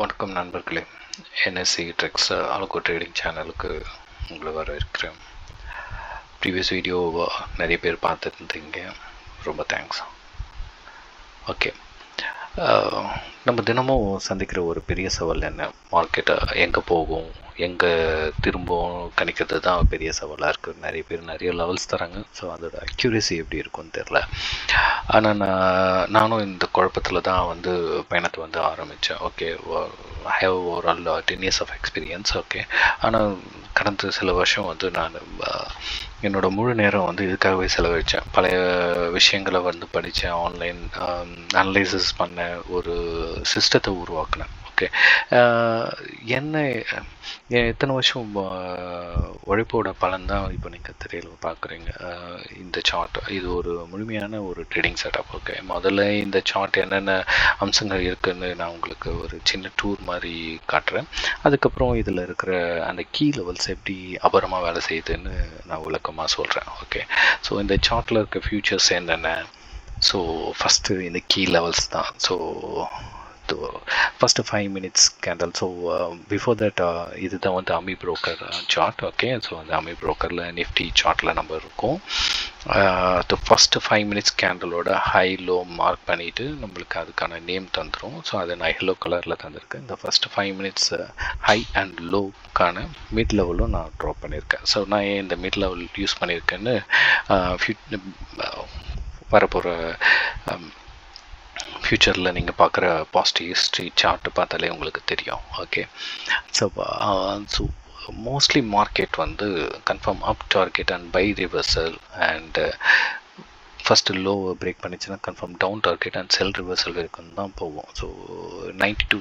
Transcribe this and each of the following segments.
வணக்கம் நண்பர்களே. NSC drugs அலகோ trading சேனலுக்கு உங்களை வரவேற்கிறேன். ப்ரீவியஸ் வீடியோ நிறைய பேர் பார்த்துருந்தீங்க. ரொம்ப தேங்க்ஸ் ஓகே நம்ம தினமும் சந்திக்கிற ஒரு பெரிய சவால் என்ன? மார்க்கெட்டை எங்கே போகும்? எங்கே திரும்பவும் கணிக்கிறது தான் பெரிய சவாலாக இருக்குது நிறைய பேர் நிறைய லெவல்ஸ் தராங்க. ஸோ அதோட அக்யூரேசி எப்படி இருக்கும்னு தெரில. ஆனால் நான் நானும் இந்த குழப்பத்தில் தான் வந்து பயணத்தை வந்து ஆரம்பித்தேன் okay I have over all ten years of experience okay ஆனால் கடந்த சில வருஷம் வந்து நான் என்னோட முழு நேரம் வந்து இதுக்காகவே செலவழித்தேன் பழைய விஷயங்களை வந்து படித்தேன் ஆன்லைன் அனலைசிஸ் பண்ண ஒரு சிஸ்டத்தை உருவாக்கினேன். ஓகே என்ன எத்தனை வருஷம் உழைப்போட பலன் தான் இப்போ நீங்கள் திரையில் பார்க்குறீங்க இந்த சார்ட் இது ஒரு முழுமையான ஒரு ட்ரேடிங் செட்டப் ஓகே முதல்ல இந்த சார்ட் என்னென்ன அம்சங்கள் இருக்குன்னு நான் உங்களுக்கு ஒரு சின்ன டூர் மாதிரி காட்டுறேன். அதுக்கப்புறம் இதில் இருக்கிற அந்த கீ லெவல்ஸ் எப்படி அபரமாக வேலை செய்யுதுன்னு நான் விளக்கமாக சொல்கிறேன் ஓகே ஸோ இந்த சார்ட்டில் இருக்க ஃபியூச்சர்ஸ் என்னென்ன? ஸோ ஃபஸ்ட்டு இந்த கீ லெவல்ஸ் தான். So first five minutes candle so before that இதுதான் வந்து Ami broker chart okay so அந்த அமி ப்ரோக்கரில் நிஃப்டி சார்ட்டில் நம்ம இருக்கோம். ஃபஸ்ட்டு ஃபைவ் மினிட்ஸ் கேண்டலோட ஹை லோ மார்க் பண்ணிவிட்டு நம்மளுக்கு அதுக்கான நேம் தந்துடும் ஸோ அதை நான் எல்லோ கலரில் தந்திருக்கேன். இந்த first five minutes high and லோக்கான mid லெவலும் நான் ட்ரா பண்ணியிருக்கேன் ஸோ நான் ஏன் இந்த மிட் லெவல் யூஸ் பண்ணியிருக்கேன்னு uh, uh, வரப்போகிற um, ஃப்யூச்சரில் நீங்கள் பார்க்குற பாசிட்டிவ் ஹிஸ்ட்ரி சார்ட்டு பார்த்தாலே உங்களுக்கு தெரியும். Okay so so mostly market வந்து confirm up target and buy reversal and first லோவை break பண்ணிச்சுன்னா confirm down target and sell reversal வரைக்கும் தான் போவோம் so ninety two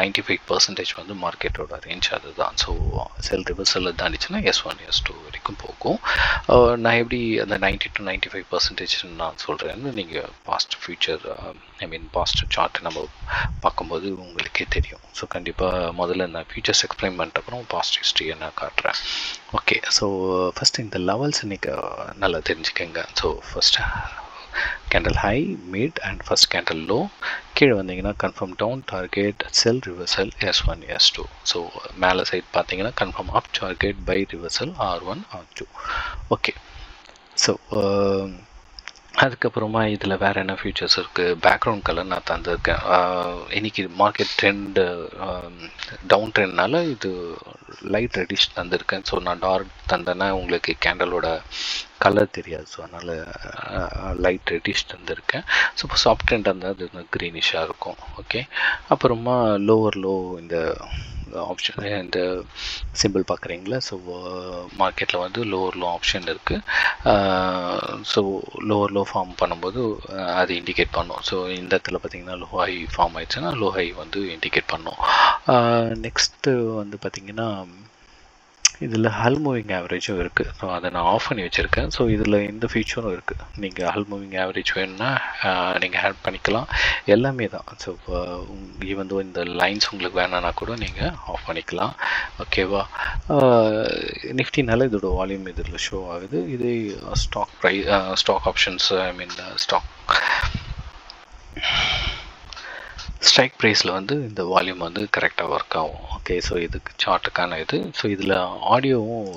ninety five percentage வந்து மார்க்கெட்டோட ரேஞ்ச் அதுதான் ஸோ செல் ரிவர்சலில் தாண்டிச்சுன்னா எஸ் ஒன் எஸ் டூ வரைக்கும் போகும். நான் எப்படி அந்த ninety two ninety five percentage நான் சொல்கிறேன்னு நீங்கள் past future I mean past chart நம்ம பார்க்கும்போது உங்களுக்கே தெரியும். ஸோ கண்டிப்பாக முதல்ல நான் ஃபியூச்சர்ஸ் எக்ஸ்பிளைன் பண்ணிட்ட அப்புறம் பாஸ்ட் ஹிஸ்ட்ரியை நான் காட்டுறேன். ஓகே ஸோ ஃபஸ்ட்டு இந்த லெவல்ஸ் இன்றைக்கி நல்லா தெரிஞ்சுக்கங்க. So first candle high mid and first candle low கீழே வந்தீங்கன்னா confirm down target sell reversal S one S two so மேலே சைட் பார்த்தீங்கன்னா confirm up target buy reversal R one R two okay so அதுக்கப்புறமா இதில் வேறு என்ன features இருக்குது background colour நான் தந்திருக்கேன். இன்றைக்கி மார்க்கெட் ட்ரெண்டு டவுன் ட்ரெண்ட்னால இது லைட் ரெடிஷ் தந்திருக்கேன். ஸோ நான் டார்க் தந்தேன்னா உங்களுக்கு கேண்டலோட கலர் தெரியாது. ஸோ அதனால் லைட் ரெடிஷ் தந்திருக்கேன். ஸோ சாஃப்ட் ட்ரெண்ட் இருந்தால் அது க்ரீனிஷாக இருக்கும். ஓகே அப்புறமா லோவர் லோ இந்த ஆப்ஷன் இந்த சிம்பிள் பார்க்குறீங்களா ஸோ மார்க்கெட்டில் வந்து லோவர் லோ ஆப்ஷன் இருக்குது ஸோ லோவர் லோ ஃபார்ம் பண்ணும்போது அது இண்டிகேட் பண்ணும். ஸோ இந்த இடத்துல பார்த்தீங்கன்னா லோ ஹை ஃபார்ம் ஆயிடுச்சுன்னா லோ ஹை வந்து இண்டிகேட் பண்ணும். நெக்ஸ்ட்டு வந்து பார்த்திங்கன்னா இதில் ஹல் மூவிங் ஆவரேஜும் இருக்குது ஸோ அதை நான் ஆஃப் பண்ணி வச்சுருக்கேன். ஸோ இதில் இந்த ஃபீச்சரும் இருக்குது நீங்கள் ஹல் மூவிங் ஆவரேஜ் வேணும்னா நீங்கள் ஆட் பண்ணிக்கலாம். எல்லாமே தான். ஸோ ஈவன் தோ இந்த லைன்ஸ் உங்களுக்கு வேணான்னா கூட நீங்கள் ஆஃப் பண்ணிக்கலாம். ஓகேவா நிஃப்டினால இதோட வால்யூம் இதில் ஷோ ஆகுது. இது stock price stock options I mean stock strike ப்ரைஸில் வந்து இந்த வால்யூம் வந்து கரெக்டாக ஒர்க் ஆகும். ஓகே ஸோ இதுக்கு சார்ட்டுக்கான இது. ஸோ இதில் ஆடியோவும்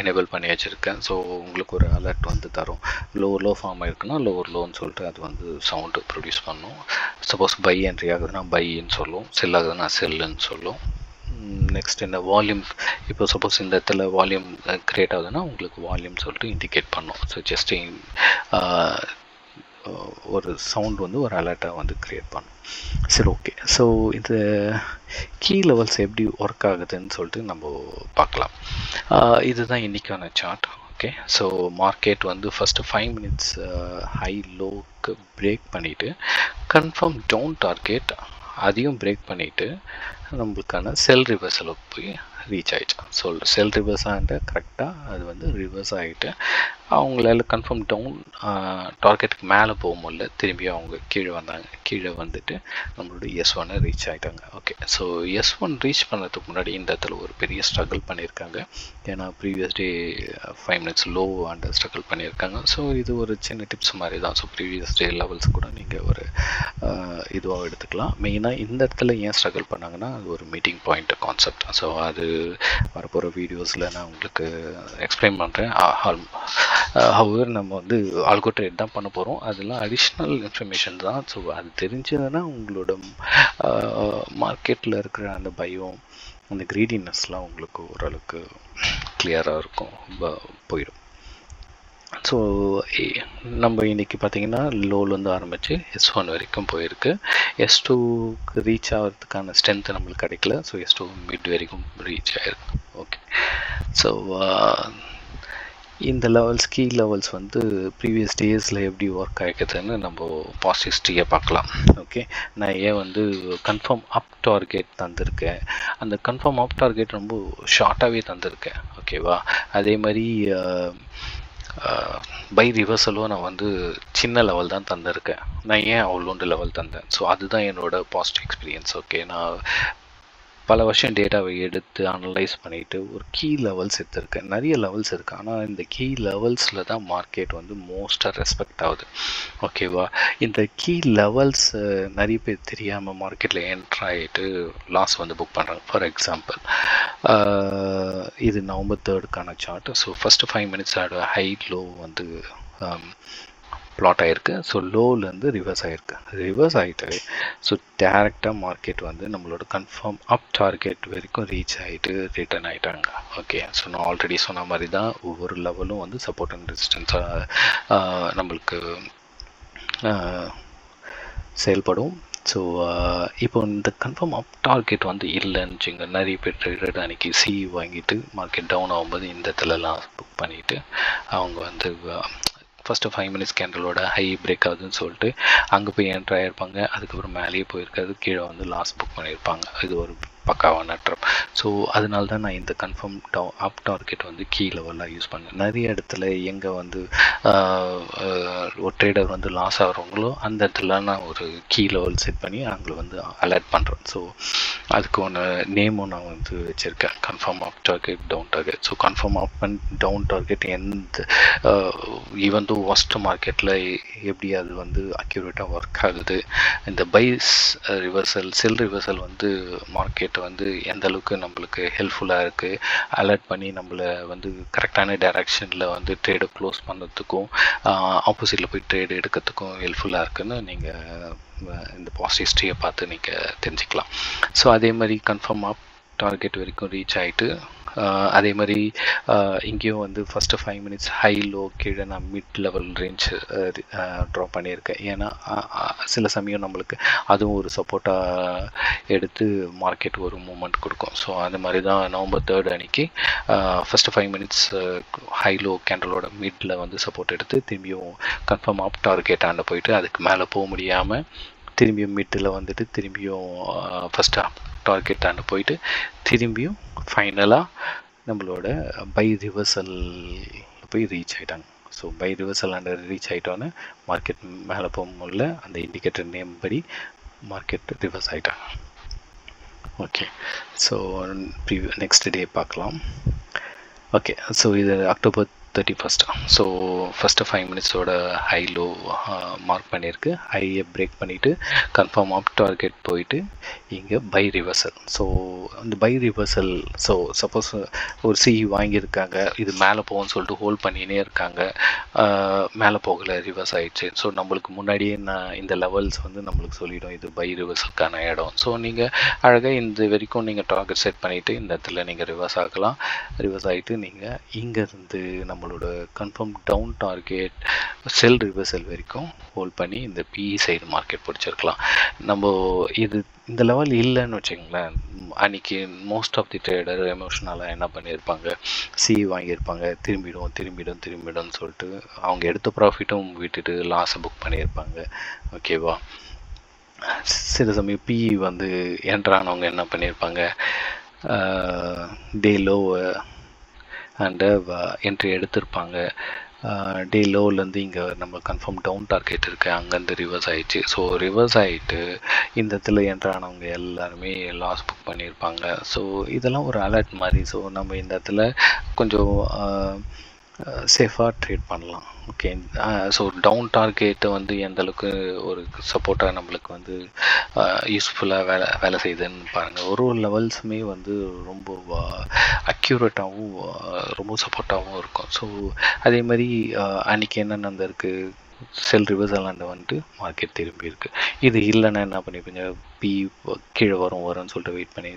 எனேபிள் பண்ணி வச்சுருக்கேன். ஸோ உங்களுக்கு ஒரு அலர்ட் வந்து தரும். லோவர் லோ ஃபார்ம் ஆயிருக்குன்னா லோவர் லோன்னு சொல்லிட்டு அது வந்து சவுண்டு ப்ரொடியூஸ் பண்ணும். சப்போஸ் பை என்ட்ரி ஆகுதுன்னா பைன்னு சொல்லும். செல் ஆகுதுன்னா செல்லுன்னு சொல்லும். நெக்ஸ்ட் இந்த வால்யூம் இப்போ சப்போஸ் இந்த இடத்துல வால்யூம் க்ரியேட் ஆகுதுன்னா உங்களுக்கு வால்யூம் சொல்லிட்டு இண்டிகேட் பண்ணும். ஸோ ஜஸ்ட் ஒரு சவுண்ட் வந்து ஒரு அலர்ட்டாக வந்து க்ரியேட் பண்ணும். சரி ஓகே ஸோ இது கீ லெவல்ஸ் எப்படி ஒர்க் ஆகுதுன்னு சொல்லிட்டு நம்ம பார்க்கலாம். இதுதான் இன்றைக்கான சார்ட் ஓகே ஸோ மார்க்கெட் வந்து ஃபஸ்ட்டு ஃபைவ் மினிட்ஸ் ஹை லோக்கு பிரேக் பண்ணிவிட்டு கன்ஃபார்ம் டவுன் டார்கெட் அதையும் பிரேக் பண்ணிவிட்டு நம்மளுக்கான செல் ரிவர்சலுக்கு போய் ரீச் ஆகிடுச்சு ஸோ செல் ரிவர்ஸ் ஆகிட்டு கரெக்டாக அது வந்து ரிவர்ஸ் ஆகிட்டு அவங்களால கன்ஃபார்ம் டவுன் டார்கெட்டுக்கு மேலே போக முடியல. திரும்பி அவங்க கீழே வந்தாங்க. கீழே வந்துட்டு நம்மளோட எஸ் ஒன்னை ரீச் ஆகிட்டாங்க okay so S one reach பண்ணுறதுக்கு முன்னாடி இந்த இடத்துல ஒரு பெரிய ஸ்ட்ரகிள் பண்ணியிருக்காங்க. ஏன்னா previous day five minutes low and struggle பண்ணியிருக்காங்க. ஸோ இது ஒரு சின்ன டிப்ஸ் மாதிரி தான். ஸோ ப்ரீவியஸ் டே லெவல்ஸ் கூட நீங்கள் ஒரு இதுவாக எடுத்துக்கலாம். மெயினாக இந்த இடத்துல ஏன் ஸ்ட்ரகிள் பண்ணாங்கன்னா அது ஒரு மீட்டிங் பாயிண்ட் கான்செப்ட் ஸோ அது வரப்போகிற வீடியோஸில் நான் உங்களுக்கு எக்ஸ்பிளைன் பண்ணுறேன் ஹவர் நம்ம வந்து ஆல்கோ ட்ரேட் தான் பண்ண போகிறோம் அதெல்லாம் அடிஷ்னல் இன்ஃபர்மேஷன் தான். ஸோ அது தெரிஞ்சதுன்னா உங்களோட மார்க்கெட்டில் இருக்கிற அந்த பயம் அந்த க்ரீடினஸ்லாம் உங்களுக்கு ஓரளவுக்கு கிளியராக இருக்கும். போயிடும். ஸோ நம்ம இன்றைக்கி பார்த்தீங்கன்னா லோலேருந்து ஆரம்பித்து எஸ் ஒன் வரைக்கும் போயிருக்கு. எஸ் டூக்கு ரீச் ஆகிறதுக்கான ஸ்ட்ரென்த்து நம்மளுக்கு கிடைக்கல. ஸோ எஸ் டூ மிட் வரைக்கும் ரீச் ஆகிருக்கு ஓகே ஸோ இந்த லெவல்ஸ் கீ லெவல்ஸ் வந்து ப்ரீவியஸ் டேஸில் எப்படி ஒர்க் ஆகிக்குதுன்னு நம்ம பாசிட்டிவிட்டியை பார்க்கலாம். ஓகே நான் ஏன் வந்து கன்ஃபார்ம் அப் டார்கெட் தந்திருக்கேன். அந்த கன்ஃபார்ம் அப் டார்கெட் ரொம்ப ஷார்ட்டாகவே தந்திருக்கேன். ஓகேவா அதே மாதிரி பை ரிவர்சலும் நான் வந்து சின்ன லெவல் தான் தந்திருக்கேன். நான் ஏன் அவ்வளோண்டு லெவல் தந்தேன்? ஸோ அதுதான் என்னோட பாசிட்டிவ் எக்ஸ்பீரியன்ஸ் ஓகே நான் பல வருஷம் டேட்டாவை எடுத்து அனலைஸ் பண்ணிவிட்டு ஒரு கீ லெவல்ஸ் எடுத்திருக்கேன். நிறைய லெவல்ஸ் இருக்குது ஆனால் இந்த கீ லெவல்ஸில் தான் மார்க்கெட் வந்து மோஸ்ட்டாக ரெஸ்பெக்ட் ஆகுது. ஓகேவா இந்த கீ லெவல்ஸ் நிறைய பேர் தெரியாமல் மார்க்கெட்டில் என்ட்ரு ஆகிட்டு லாஸ் வந்து புக் பண்ணுறாங்க ஃபார் எக்ஸாம்பிள் இது November தேர்டுக்கான chart so first five minutes ஆட ஹை லோ வந்து ப்ளாட் ஆகிருக்கு ஸோ லோலேருந்து ரிவர்ஸ் ஆகிருக்கு ரிவர்ஸ் ஆகிட்டு ஸோ டேரெக்டாக மார்க்கெட் வந்து நம்மளோட கன்ஃபார்ம் அப் டார்கெட் வரைக்கும் ரீச் ஆகிட்டு ரிட்டர்ன் ஆகிட்டாங்க ஓகே ஸோ நான் ஆல்ரெடி சொன்ன மாதிரி தான் ஒவ்வொரு லெவலும் வந்து சப்போர்ட் அண்ட் ரெசிஸ்டன்ஸாக நம்மளுக்கு செயல்படும். ஸோ இப்போ இந்த கன்ஃபார்ம் அப் டார்கெட் வந்து இல்லைன்னு வச்சுங்க நிறைய பேர் ட்ரேடர் அன்றைக்கி சி வாங்கிட்டு மார்க்கெட் டவுன் ஆகும்போது இந்த இடத்துலலாம் புக் பண்ணிவிட்டு அவங்க வந்து ஃபஸ்ட்டு ஃபைவ் மினிட்ஸ் கேண்டலோட ஹை பிரேக் ஆகுதுன்னு சொல்லிட்டு அங்கே போய் என்ட்ரு ஆகியிருப்பாங்க அதுக்கப்புறம் மேலேயே போயிருக்காது. கீழே வந்து லாஸ் புக் பண்ணியிருப்பாங்க. இது ஒரு பக்காவான ட்ரப் ஸோ அதனால தான் நான் இந்த கன்ஃபார்ம் டவு அப் டார்கெட் வந்து கீ லெவலாக யூஸ் பண்ணேன் நிறைய இடத்துல எங்கே வந்து ஒரு ட்ரேடர் வந்து லாஸ் ஆகிறவங்களோ அந்த இடத்துல நான் ஒரு கீ லெவல் செட் பண்ணி அவங்களை வந்து அலர்ட் பண்ணுறேன் ஸோ அதுக்கு ஒன்று நேமும் நான் வந்து வச்சுருக்கேன். Confirm up target down target so confirm up and down target எந்த ஈவன் தோ ஒஸ்ட் மார்க்கெட்டில் எப்படி அது வந்து அக்யூரேட்டாக ஒர்க் ஆகுது இந்த பைஸ் ரிவர்சல் செல் ரிவர்சல் வந்து மார்க்கெட் வந்து எந்த அளவுக்கு நம்மளுக்கு ஹெல்ப்ஃபுல்லாக இருக்குது அலர்ட் பண்ணி நம்மளை வந்து கரெக்டான டைரக்ஷனில் வந்து ட்ரேடை க்ளோஸ் பண்ணுறதுக்கும் ஆப்போசிட்டில் போய் ட்ரேடு எடுக்கிறதுக்கும் ஹெல்ப்ஃபுல்லாக இருக்குதுன்னு நீங்கள் இந்த பாசிட்டிவிட்டியை பார்த்து நீங்கள் தெரிஞ்சுக்கலாம். ஸோ அதே மாதிரி கன்ஃபார்மாக டார்கெட் வரைக்கும் ரீச் ஆகிட்டு அதே மாதிரி இங்கேயும் வந்து first five minutes high low கீழே நான் மிட் லெவல் ரேஞ்ச் ட்ரா பண்ணியிருக்கேன். ஏன்னா சில சமயம் நம்மளுக்கு அதுவும் ஒரு சப்போர்ட்டாக எடுத்து மார்க்கெட் ஒரு மூமெண்ட் கொடுக்கும். ஸோ அந்த மாதிரி தான் நவம்பர் தேர்ட் அன்னைக்கு first five minutes high low கேண்டலோட மிட்டில் வந்து சப்போர்ட் எடுத்து திரும்பியும் கன்ஃபார்ம் ஆப் டார்கெட் ஆண்ட போயிட்டு அதுக்கு மேலே போக முடியாமல் திரும்பியும் மிட்டில் வந்துட்டு திரும்பியும் ஃபஸ்ட்டு டார்கெட் ஆண்டு போயிட்டு திரும்பியும் ஃபைனலாக நம்மளோட பை ரிவர்சல் போய் ரீச் ஆகிட்டாங்க so buy reversal and reach ஆகிட்டோன்னு market மேலே போகும்போதுல அந்த இண்டிகேட்டர் நேம் படி மார்க்கெட் ரிவர்ஸ் ஆகிட்டாங்க okay so pre next day பார்க்கலாம். ஓகே ஸோ இது October thirty first so first five மினிட்ஸோட high low mark பண்ணியிருக்கு. ஹையை பிரேக் பண்ணிவிட்டு கன்ஃபார்ம் ஆஃப் டார்கெட் போயிட்டு இங்கே பை ரிவர்சல் ஸோ அந்த பை ரிவர்சல் ஸோ சப்போஸ் ஒரு சிஇ வாங்கியிருக்காங்க இது மேலே போகும்னு சொல்லிட்டு ஹோல்ட் பண்ணினே இருக்காங்க மேலே போகலை ரிவர்ஸ் ஆகிடுச்சு ஸோ நம்மளுக்கு முன்னாடியே நான் இந்த லெவல்ஸ் வந்து நம்மளுக்கு சொல்லிடும் இது பை ரிவர்சலுக்கான இடம். ஸோ நீங்கள் அழகாக இந்த வரைக்கும் நீங்கள் டார்கெட் செட் பண்ணிவிட்டு இந்த இடத்துல நீங்கள் ரிவர்ஸ் ஆகலாம். ரிவர்ஸ் ஆகிட்டு நீங்கள் இங்கேருந்து நம்ம நம்மளோட confirm down target sell reversal வரைக்கும் ஹோல்ட் பண்ணி இந்த பிஇ சைடு மார்க்கெட் பிடிச்சிருக்கலாம். நம்ம இது இந்த லெவல் இல்லைன்னு வச்சுங்களேன் அன்றைக்கி மோஸ்ட் ஆஃப் தி ட்ரேடர் எமோஷ்னலாக என்ன பண்ணியிருப்பாங்க? சி வாங்கியிருப்பாங்க. திரும்பிடும் திரும்பிடும் திரும்பிடும்னு சொல்லிட்டு அவங்க எடுத்த ப்ராஃபிட்டும் விட்டுட்டு லாஸை புக் பண்ணியிருப்பாங்க. ஓகேவா சில சமயம் பிஇ வந்து என்ட்ரானவங்க என்ன பண்ணியிருப்பாங்க? டே லோவை அண்டு என்ட்ரி uh, எடுத்திருப்பாங்க. Uh, டே லோலேருந்து இங்கே நம்ம கன்ஃபார்ம் டவுன் டார்கெட் இருக்குது அங்கேருந்து ரிவர்ஸ் ஆகிடுச்சு ஸோ ரிவர்ஸ் ஆகிட்டு இந்த இடத்துல என்ட்ரானவங்க எல்லாருமே லாஸ் புக் பண்ணியிருப்பாங்க. ஸோ இதெல்லாம் ஒரு அலர்ட் மாதிரி. ஸோ நம்ம இந்த இடத்துல கொஞ்சம் uh, சேஃபாக ட்ரேட் பண்ணலாம். ஓகே ஸோ டவுன் டார்கெட்டை வந்து எந்த அளவுக்கு ஒரு சப்போர்ட்டாக நம்மளுக்கு வந்து யூஸ்ஃபுல்லாக வேலை வேலை செய்யுதுன்னு பாருங்கள் ஒரு ஒரு லெவல்ஸுமே வந்து ரொம்ப அக்யூரேட்டாகவும் ரொம்ப சப்போர்ட்டாகவும் இருக்கும். ஸோ அதே மாதிரி அன்றைக்கி அந்த இருக்குது செல் ரிவர்சல் அண்ட் வந்துட்டு மார்க்கெட் திரும்பி இருக்கு. இது இல்லைன்னா என்ன பண்ணிப்பீங்க? பி கீழே வரும் வரும்னு சொல்லிட்டு வெயிட் பண்ணி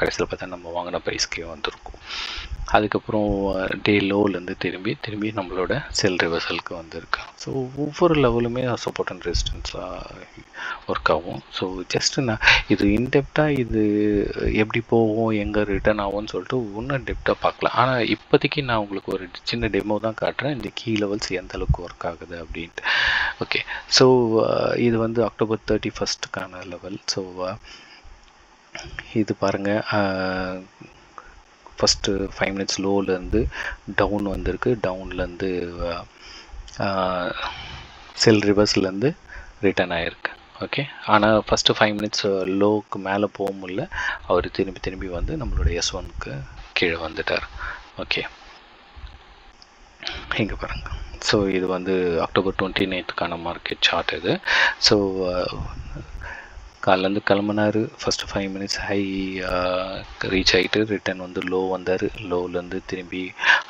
கடைசியில் பார்த்தா நம்ம வாங்கின ப்ரைஸ்க்கே வந்திருக்கும். அதுக்கப்புறம் டே லோலேருந்து திரும்பி திரும்பி நம்மளோட செல் ரிவர்சலுக்கு வந்திருக்கு. ஸோ ஒவ்வொரு லெவலுமே சப்போர்ட் அண்ட் ரெசிஸ்டன்ஸாக ஒர்க் ஆகும். ஸோ ஜஸ்ட் நான் இது இன்டெப்டாக இது எப்படி போகும் எங்கே ரிட்டர்ன் ஆகும்னு சொல்லிட்டு இன்னும் டெப்டாக பார்க்கலாம் ஆனால் இப்போதைக்கு நான் உங்களுக்கு ஒரு சின்ன டெமோ தான் காட்டுறேன். இந்த கீ லெவல்ஸ் எந்த அளவுக்கு ஒர்க் ஆகுது அப்படின்ட்டு. ஓகே ஸோ இது வந்து அக்டோபர் தேர்ட்டி ஃபஸ்ட்டுக்கான லெவல் ஸோ uh, இது பாருங்கள் ஃபஸ்ட்டு ஃபைவ் மினிட்ஸ் லோலேருந்து டவுன் வந்திருக்கு. டவுன்லேருந்து செல் ரிவர்ஸ்லேருந்து ரிட்டர்ன் ஆகிருக்கு ஓகே ஆனால் ஃபஸ்ட்டு ஃபைவ் மினிட்ஸ் லோவுக்கு மேலே போக முடியல. அவர் திரும்பி திரும்பி வந்து நம்மளுடைய எஸ் ஒனுக்கு கீழே வந்துட்டார். ஓகே இங்கே பாருங்கள் ஸோ இது வந்து அக்டோபர் டுவெண்ட்டி நைன்த்துக்கான மார்க்கெட் சார்ட் இது ஸோ காலிலேருந்து கிளம்புனார். First five minutes high reach uh, ஆகிட்டு ரிட்டன் வந்து லோ வந்தார். லோலேருந்து திரும்பி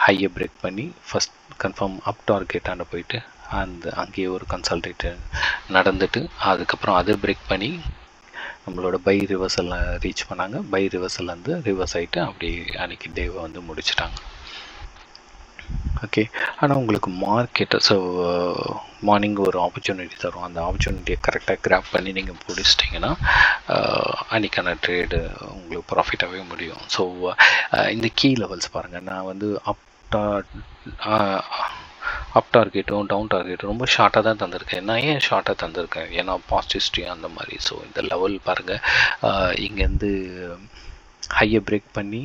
ஹையை பிரேக் பண்ணி ஃபஸ்ட் கன்ஃபார்ம் அப் டார்கெட்டாண்ட போயிட்டு அந்த அங்கேயே ஒரு கன்சல்டேட்டு நடந்துட்டு அதுக்கப்புறம் அதை பிரேக் பண்ணி நம்மளோட பை ரிவர்சல் ரீச் பண்ணாங்க. பை ரிவர்சல் வந்து ரிவர்ஸ் ஆகிட்டு அப்படி அன்றைக்கி டேவை வந்து முடிச்சிட்டாங்க. ஓகே ஆனால் உங்களுக்கு மார்க்கெட்டை ஸோ மார்னிங் ஒரு ஆப்பர்ச்சுனிட்டி தரும். அந்த ஆப்பர்ச்சுனிட்டியை கரெக்டாக கிராப் பண்ணி நீங்கள் பிடிச்சிட்டிங்கன்னா uh, அன்றைக்கான ட்ரேடு உங்களுக்கு ப்ராஃபிட்டாகவே முடியும். ஸோ uh, இந்த கீ லெவல்ஸ் பாருங்கள் நான் வந்து அப்டா அப் டார்கெட்டும் டவுன் டார்கெட்டும் ரொம்ப ஷார்ட்டாக தான் தந்திருக்கேன். நான் ஏன் ஷார்ட்டாக தந்திருக்கேன்? ஏன்னா பாசிட்டிவிஸ்டி அந்த மாதிரி. ஸோ இந்த லெவல் பாருங்கள் uh, இங்கேருந்து ஹையை பிரேக் பண்ணி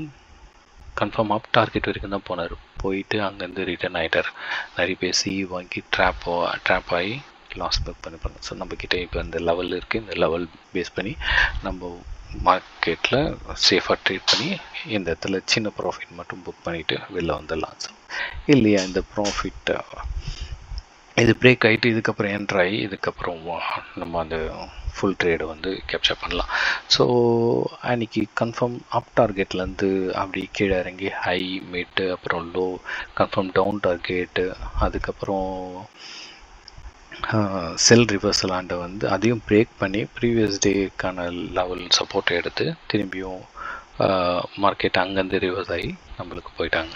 கன்ஃபார்ம் ஆஃப் டார்கெட் வரைக்கும் தான் போனார். போயிட்டு அங்கேருந்து ரிட்டர்ன் ஆகிட்டார் நிறைய பேர் சி வாங்கி ட்ராப் ட்ராப் ஆகி லாஸ் புக் பண்ணிப்பாங்க ஸோ நம்மக்கிட்ட இப்போ இந்த லெவல் இருக்குது இந்த லெவல் பேஸ் பண்ணி நம்ம மார்க்கெட்டில் சேஃபாக ட்ரேட் பண்ணி இந்த இடத்துல சின்ன ப்ராஃபிட் மட்டும் புக் பண்ணிவிட்டு வெளில வந்துடலாம். ஸோ இல்லையா? இந்த ப்ராஃபிட்டை இது பிரேக் ஆகிட்டு இதுக்கப்புறம் என்ட்ரு ஆகி இதுக்கப்புறம் நம்ம அந்த ஃபுல் ட்ரேடை வந்து கேப்சர் பண்ணலாம். ஸோ அன்றைக்கி கன்ஃபார்ம் அப் டார்கெட்லேருந்து அப்படி கீழே இறங்கி ஹை மிட்டு அப்புறம் லோ கன்ஃபார்ம் டவுன் டார்கெட்டு அதுக்கப்புறம் செல் ரிவர்சல் ஆண்டை வந்து அதையும் பிரேக் பண்ணி ப்ரீவியஸ் டேக்கான லெவல் சப்போர்ட் எடுத்து திரும்பியும் மார்க்கெட் அங்கேருந்து ரிவர்ஸ் ஆகி நம்மளுக்கு போயிட்டாங்க.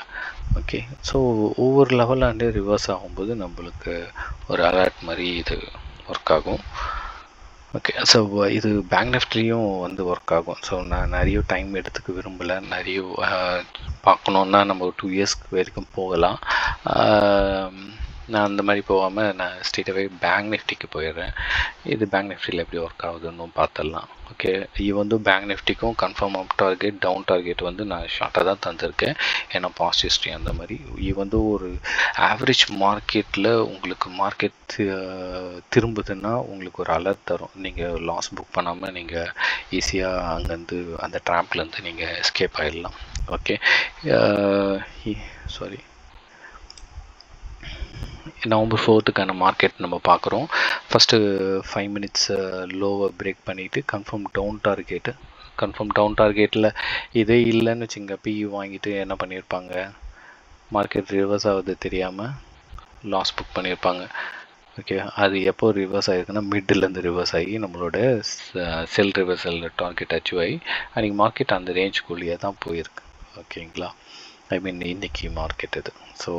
ஓகே ஸோ ஒவ்வொரு லெவலாண்டு ரிவர்ஸ் ஆகும்போது நம்மளுக்கு ஒரு அலர்ட் மாதிரி இது ஒர்க் ஆகும். ஓகே ஸோ இது பேங்க் நிஃப்ட்லேயும் வந்து ஒர்க் ஆகும். ஸோ நான் நிறைய டைம் எடுத்துக்க விரும்பலை. நிறைய பார்க்கணுன்னா நம்ம டூ இயர்ஸ்க்கு வரைக்கும் போகலாம். நான் அந்த மாதிரி போகாமல் நான் ஸ்ட்ரெயிட்டாகவே பேங்க் நிஃப்டிக்கு போயிடுறேன். இது பேங்க் நிஃப்டியில் எப்படி ஒர்க் ஆகுதுன்னு பார்த்துடலாம். ஓகே இது வந்து bank நிஃப்டிக்கும் confirm up target down target வந்து நான் ஷார்ட்டாக தான் தந்திருக்கேன். ஏன்னா பாஸ்ட் ஹிஸ்ட்ரி அந்த மாதிரி. இது வந்து ஒரு ஆவரேஜ் மார்க்கெட்டில் உங்களுக்கு மார்க்கெட் திரும்புதுன்னா உங்களுக்கு ஒரு அலர்ட் தரும். நீங்கள் லாஸ் புக் பண்ணாமல் நீங்கள் ஈஸியாக அங்கேருந்து அந்த ட்ராப்லேருந்து நீங்கள் எஸ்கேப் ஆகிடலாம் ஓகே சாரி நவம்பர் ஃபோர்த்துக்கான மார்க்கெட் நம்ம பார்க்குறோம் ஃபஸ்ட்டு ஃபைவ் மினிட்ஸ் லோவை பிரேக் பண்ணிவிட்டு confirm down target confirm down டார்கெட்டில் இதே இல்லைன்னு வச்சுங்க பிஇ வாங்கிட்டு என்ன பண்ணியிருப்பாங்க மார்க்கெட் ரிவர்ஸ் ஆகுது தெரியாமல் லாஸ் புக் பண்ணியிருப்பாங்க ஓகே அது எப்போ ரிவர்ஸ் ஆகிருக்குன்னா மிட்லேருந்து ரிவர்ஸ் ஆகி நம்மளோட செல் ரிவர்சல் டார்கெட் அச்சீவ் ஆகி அன்றைக்கி மார்க்கெட் அந்த ரேஞ்சுக்குள்ளேயே தான் போயிருக்கு. ஓகேங்களா ஐ மீன் இன்றைக்கி மார்க்கெட் இது. ஸோ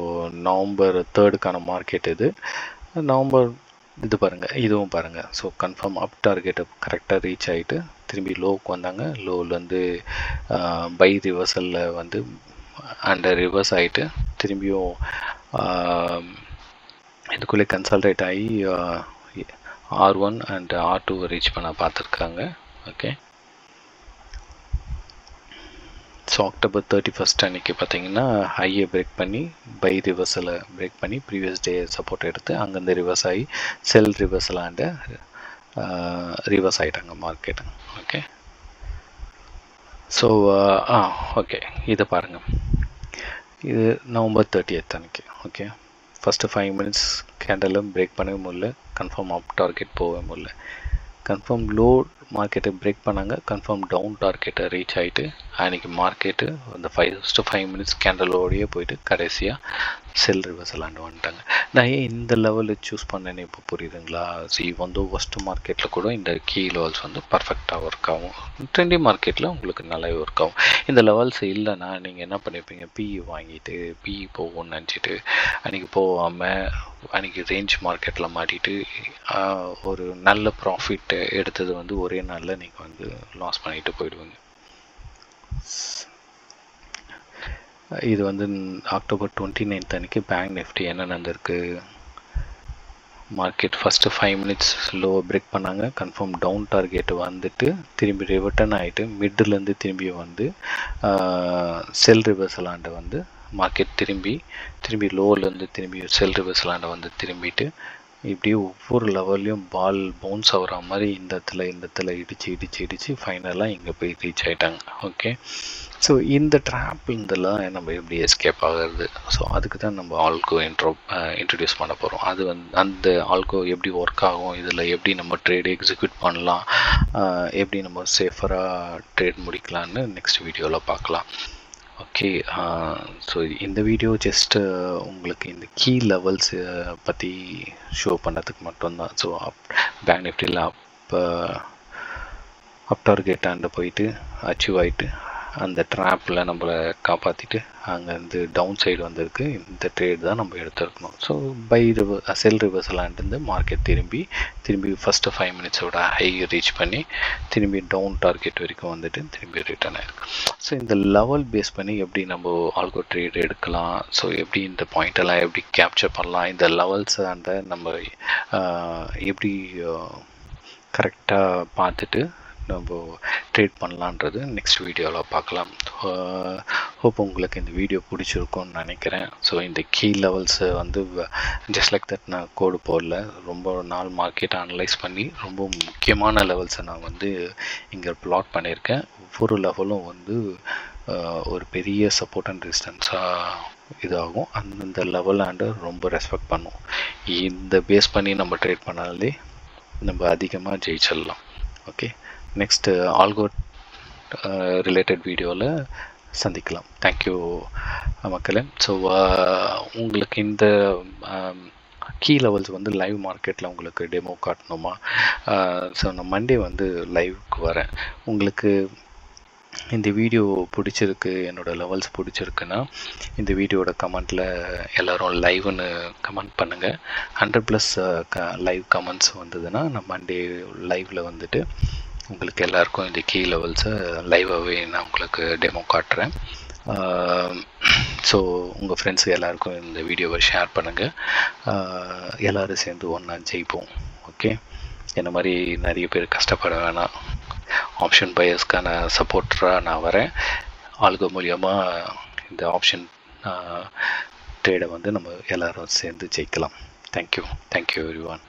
நவம்பர் தேர்டுக்கான மார்க்கெட் இது. நவம்பர் இது பாருங்கள் இதுவும் பாருங்கள் ஸோ கன்ஃபார்ம் அப் டார்கெட்டை கரெக்டாக ரீச் ஆகிட்டு திரும்பி லோவுக்கு வந்தாங்க. லோவிலேருந்து பை ரிவர்சலில் வந்து அண்டர் ரிவர்ஸ் ஆகிட்டு திரும்பியும் இதுக்குள்ளே கன்சல்டேட் ஆகி R one and R two reach பண்ண பார்த்துருக்காங்க. Okay so October thirty first அன்றைக்கி பார்த்தீங்கன்னா ஹையை பிரேக் பண்ணி பை ரிவர்ஸில் பிரேக் பண்ணி ப்ரீவியஸ் டே சப்போர்ட் எடுத்து அங்கேருந்து ரிவர்ஸ் ஆகி செல் ரிவர்ஸலாண்ட ரிவர்ஸ் ஆகிட்டாங்க மார்க்கெட் ஓகே ஸோ ஆ ஓகே இதை பாருங்கள் இது நவம்பர் தேர்ட்டி எத் அன்றைக்கி ஓகே ஃபஸ்ட்டு ஃபைவ் மினிட்ஸ் கேண்டலும் பிரேக் பண்ணவே முடியல. கன்ஃபார்ம் அப் டார்கெட் போகவே முடியல. கன்ஃபார்ம் லோ மார்க்கெட்டை பிரேக் பண்ணாங்க. கன்ஃபார்ம் டவுன் டார்கெட்டை ரீச் ஆகிட்டு அன்றைக்கி மார்க்கெட்டு அந்த ஃபைவ் ஃபஸ்ட்டு ஃபைவ் மினிட்ஸ் கேண்டலோடையே போயிட்டு கடைசியாக செல் ரிவர்சல் ஆண்டு வந்துட்டாங்க. நான் ஏன் இந்த லெவலில் சூஸ் பண்ணேன்னு இப்போ புரியுதுங்களா? சி வந்து ஃபஸ்ட்டு மார்க்கெட்டில் கூட இந்த கீ லெவல்ஸ் வந்து பர்ஃபெக்டாக ஒர்க் ஆகும். ட்ரெண்டி மார்க்கெட்டில் உங்களுக்கு நல்லாவே ஒர்க் ஆகும். இந்த லெவல்ஸ் இல்லைன்னா நீங்கள் என்ன பண்ணியிருப்பீங்க பிஇ வாங்கிட்டு பிஇ போகும்னு நினச்சிட்டு அன்றைக்கி போகாமல் அன்றைக்கி ரேஞ்ச் மார்க்கெட்டில் மாட்டிட்டு ஒரு நல்ல ப்ராஃபிட் எடுத்தது வந்து ஒரே நாளில் நீங்கள் வந்து லாஸ் பண்ணிட்டு போயிடுவீங்க. இது வந்து அக்டோபர் டுவெண்ட்டி நைன்த் அன்றைக்கி பேங்க் நிஃப்டி என்ன நடந்திருக்கு? Market first five minutes low break பண்ணாங்க. கன்ஃபார்ம் டவுன் டார்கெட் வந்துட்டு திரும்பி ரிவர்டன் ஆகிட்டு மிட்டிலேருந்து திரும்பி வந்து செல் ரிவர்சலாண்ட வந்து மார்க்கெட் திரும்பி திரும்பி லோவிலேருந்து திரும்பி செல் ரிவர்சலாண்ட வந்து திரும்பிட்டு இப்படி ஒவ்வொரு லெவல்லையும் பால் பவுன்ஸ் ஆகிற மாதிரி இந்த இடத்துல இந்த இடத்துல இடித்து இடித்து இடித்து ஃபைனலாக இங்கே போய் ரீச் ஆகிட்டாங்க ஓகே ஸோ இந்த ட்ராப்லேருந்துலாம் இதெல்லாம் நம்ம எப்படி எஸ்கேப் ஆகிறது? ஸோ அதுக்கு தான் நம்ம ஆல்கோ இன்ட்ரோ இன்ட்ரடியூஸ் பண்ண போகிறோம் அது வந்து அந்த ஆல்கோ எப்படி ஒர்க் ஆகும்? இதில் எப்படி நம்ம ட்ரேட் எக்ஸிக்யூட் பண்ணலாம்? எப்படி நம்ம சேஃபராக ட்ரேட் முடிக்கலான்னு நெக்ஸ்ட் வீடியோவில் பார்க்கலாம். ஓகே ஸோ uh, இந்த வீடியோ ஜஸ்ட்டு uh, உங்களுக்கு இந்த கீ லெவல்ஸ் uh, பற்றி ஷோ பண்ணுறதுக்கு மட்டும்தான். ஸோ அப் பேங்க் நிஃப்டியில் அப் அப் டார்கெட் போயிட்டு அச்சீவ் ஆகிட்டு அந்த ட்ராப்பில் நம்மளை காப்பாற்றிட்டு அங்கேருந்து டவுன் சைடு வந்திருக்கு இந்த ட்ரேட் தான் நம்ம எடுத்துருக்கணும். ஸோ பை ரிவர் செல் ரிவர்சலான்ட்டு மார்க்கெட் திரும்பி திரும்பி ஃபஸ்ட்டு ஃபைவ் மினிட்ஸோட ஹை ரீச் பண்ணி திரும்பி டவுன் டார்கெட் வரைக்கும் வந்துட்டு திரும்பி ரிட்டர்ன் ஆயிருக்கு. ஸோ இந்த லெவல் பேஸ் பண்ணி எப்படி நம்ம ஆல்கோ ட்ரேட் எடுக்கலாம்? ஸோ எப்படி இந்த பாயிண்டெல்லாம் எப்படி கேப்சர் பண்ணலாம்? இந்த லெவல்ஸ் அந்த நம்ம எப்படி கரெக்டாக பார்த்துட்டு நம்ம ட்ரேட் பண்ணலான்றது நெக்ஸ்ட் வீடியோவில் பார்க்கலாம். ஹோப் உங்களுக்கு இந்த வீடியோ பிடிச்சிருக்கும்னு நினைக்கிறேன். ஸோ இந்த கீ லெவல்ஸை வந்து ஜஸ்ட் லைக் தட் நான் கோடு போடல. ரொம்ப நாள் மார்க்கெட்டை அனலைஸ் பண்ணி ரொம்ப முக்கியமான லெவல்ஸை நான் வந்து இங்கே ப்ளாட் பண்ணியிருக்கேன். ஒவ்வொரு லெவலும் வந்து ஒரு பெரிய சப்போர்ட் அண்ட் ரெசிஸ்டன்ஸாக இதாகும். அந்தந்த லெவல் அண்டு ரொம்ப ரெஸ்பெக்ட் பண்ணும். இந்த பேஸ் பண்ணி நம்ம ட்ரேட் பண்ணாலே நம்ம அதிகமாக ஜெயிச்சிடலாம். ஓகே நெக்ஸ்ட் ஆல்கோ ரிலேட்டட் வீடியோவில் சந்திக்கலாம். தேங்க்யூ uh, மக்களே. ஸோ uh, உங்களுக்கு இந்த um, கீ லெவல்ஸ் வந்து லைவ் மார்க்கெட்டில் உங்களுக்கு டெமோ காட்டணுமா? Uh, ஸோ நான் மண்டே வந்து லைவுக்கு வரேன். உங்களுக்கு இந்த வீடியோ பிடிச்சிருக்கு என்னோடய லெவல்ஸ் பிடிச்சிருக்குன்னா இந்த வீடியோட கமெண்ட்டில் எல்லோரும் லைவ்னு கமெண்ட் பண்ணுங்கள் ஹண்ட்ரட் ப்ளஸ் க லைவ் கமெண்ட்ஸ் வந்ததுன்னா நான் மண்டே லைவில் வந்துட்டு உங்களுக்கு எல்லாருக்கும் இந்த கீ லெவல்ஸை லைவாகவே நான் உங்களுக்கு டெமோ காட்டுறேன். ஸோ உங்கள் ஃப்ரெண்ட்ஸ் எல்லாருக்கும் இந்த வீடியோவை ஷேர் பண்ணுங்கள் எல்லோரும் சேர்ந்து ஒன்றா ஜெயிப்போம். ஓகே என்ன மாதிரி நிறைய பேர் கஷ்டப்பட வேணாம். ஆப்ஷன் பயஸ்க்கான சப்போர்ட்டராக நான் வரேன். ஆளுக மூலியமாக இந்த ஆப்ஷன் ட்ரேடை வந்து நம்ம எல்லோரும் சேர்ந்து ஜெயிக்கலாம். Thank you thank you every one